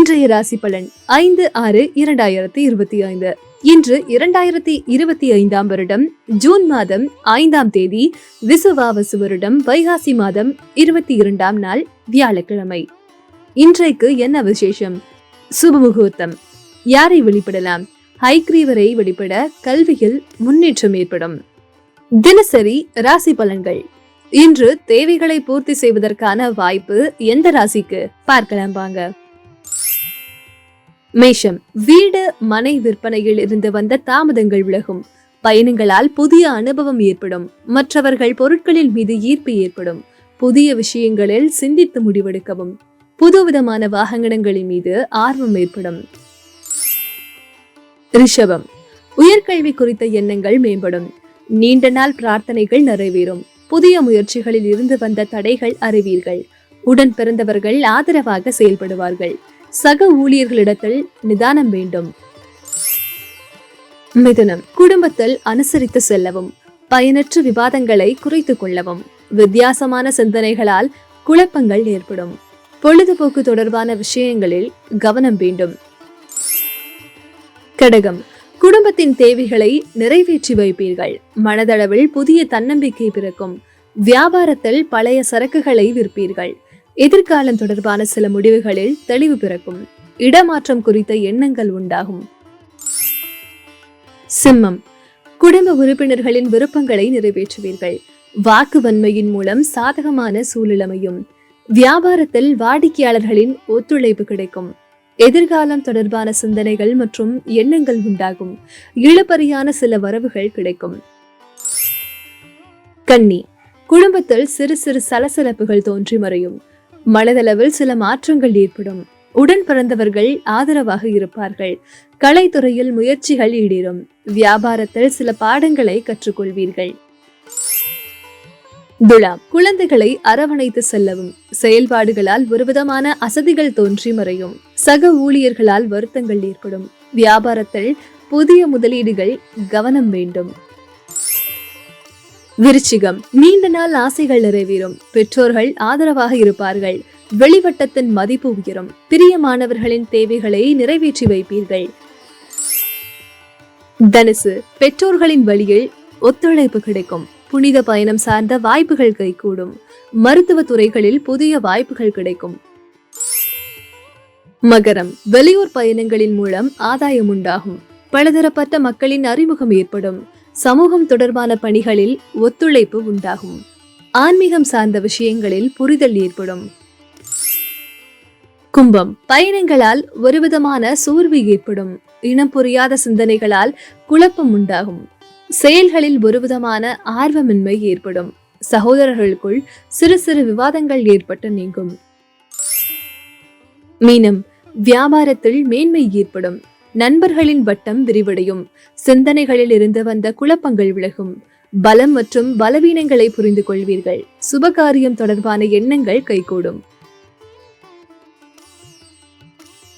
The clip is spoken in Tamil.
இன்றைய ராசி பலன் ஐந்து ஆறு இரண்டாயிரத்தி இருபத்தி ஐந்து. இன்று இரண்டாயிரத்தி இருபத்தி ஐந்தாம் வருடம் ஜூன் மாதம் ஐந்தாம் தேதி விசுவாவசு வருடம் வைகாசி மாதம் இருபத்தி இரண்டாம் நாள் வியாழக்கிழமை. இன்றைக்கு என்ன விசேஷம்? சுபமுகூர்த்தம் யாரை வெளிப்படலாம்? ஹைக்ரீவரை வெளிப்பட கல்வியில் முன்னேற்றம் ஏற்படும். தினசரி ராசி பலன்கள். இன்று தேவைகளை பூர்த்தி செய்வதற்கான வாய்ப்பு எந்த ராசிக்கு? பார்க்கலாம் வாங்க. மேஷம் வீடு மனை விற்பனையில் இருந்து வந்த தாமதங்கள் விலகும். பயணங்களால் புதிய அனுபவம் ஏற்படும். மற்றவர்கள் பொருட்களின் மீது ஈர்ப்பு ஏற்படும். புதிய விஷயங்களில் சிந்தித்து முடிவெடுக்கவும். புதுவிதமான வாகனங்களின் மீது ஆர்வம் ஏற்படும். ரிஷபம் உயர்கல்வி குறித்த எண்ணங்கள் மேம்படும். நீண்ட நாள் பிரார்த்தனைகள் நிறைவேறும். புதிய முயற்சிகளில் இருந்து வந்த தடைகள் அறிவீர்கள். உடன் பிறந்தவர்கள் ஆதரவாக செயல்படுவார்கள். சக ஊழியர்களிடத்தில் நிதானம் வேண்டும். மிதுனம். குடும்பத்தில் அனுசரித்து செல்லவும் பயனற்ற விவாதங்களை குறைத்துக் கொள்ளவும் வித்தியாசமான சிந்தனைகளால் குழப்பங்கள் ஏற்படும். பொழுதுபோக்கு தொடர்பான விஷயங்களில் கவனம் வேண்டும். கடகம். குடும்பத்தின் தேவைகளை நிறைவேற்றி வைப்பீர்கள். மனதளவில் புதிய தன்னம்பிக்கை பிறக்கும். வியாபாரத்தில் பழைய சரக்குகளை விற்பீர்கள். எதிர்காலம் தொடர்பான சில முடிவுகளில் தெளிவு பிறக்கும். இடமாற்றம் குறித்த எண்ணங்கள் உண்டாகும். சிம்மம். குடும்ப உறுப்பினர்களின் விருப்பங்களை நிறைவேற்றுவீர்கள். வாக்கு வன்மையின் மூலம் சாதகமான சூழலமையும் வியாபாரத்தில் வாடிக்கையாளர்களின் ஒத்துழைப்பு கிடைக்கும். எதிர்காலம் தொடர்பான சிந்தனைகள் மற்றும் எண்ணங்கள் உண்டாகும். இழுபறியான சில வரவுகள் கிடைக்கும். கன்னி. குடும்பத்தில் சிறு சிறு சலசலப்புகள் தோன்றி மறையும். மனதளவில் சில மாற்றங்கள் ஏற்படும். உடன் பிறந்தவர்கள் ஆதரவாக இருப்பார்கள். கலைத்துறையில் முயற்சிகள் ஈடேறும். வியாபாரத்தில் சில பாடங்களை கற்றுக்கொள்வீர்கள். துலாம் குழந்தைகளை அரவணைத்து செல்லவும். செயல்பாடுகளால் ஒருவிதமான அசதிகள் தோன்றி மறையும். சக ஊழியர்களால் வருத்தங்கள் ஏற்படும். வியாபாரத்தில் புதிய முதலீடுகள் கவனம் வேண்டும். விருச்சிகம். நீண்ட நாள் ஆசைகள் நிறைவேறும். பெற்றோர்கள் ஆதரவாக இருப்பார்கள். வெளிவட்டத்தின் மதிப்பு உயரும். பிரியமானவர்களின் தேவைகளை நிறைவேற்றி வைப்பீர்கள். தனுசு. பெற்றோர்களின் வழியில் ஒத்துழைப்பு கிடைக்கும். புனித பயணம் சார்ந்த வாய்ப்புகள் கைகூடும். மருத்துவ துறைகளில் புதிய வாய்ப்புகள் கிடைக்கும். மகரம். வெளியூர் பயணங்களின் மூலம் ஆதாயம் உண்டாகும். பலதரப்பட்ட மக்களின் அறிமுகம் ஏற்படும். சமூகம் தொடர்பான பணிகளில் ஒத்துழைப்பு உண்டாகும். ஆன்மீகம் சார்ந்த விஷயங்களில் புரிதல் ஏற்படும். கும்பம். பயணங்களால் ஒருவிதமான சோர்வு ஏற்படும். இனம் புரியாத சிந்தனைகளால் குழப்பம் உண்டாகும். செயல்களில் ஒருவிதமான ஆர்வமின்மை ஏற்படும். சகோதரர்களுக்குள் சிறு சிறு விவாதங்கள் ஏற்பட்டு நீங்கும். மீனம். வியாபாரத்தில் மேன்மை ஏற்படும். நண்பர்களின் வட்டம் விரிவடையும். சிந்தனைகளில் இருந்து வந்த குழப்பங்கள் விலகும். பலம் மற்றும் பலவீனங்களை புரிந்து கொள்வீர்கள் சுபகாரியம் தொடர்பான எண்ணங்கள் கைகூடும்.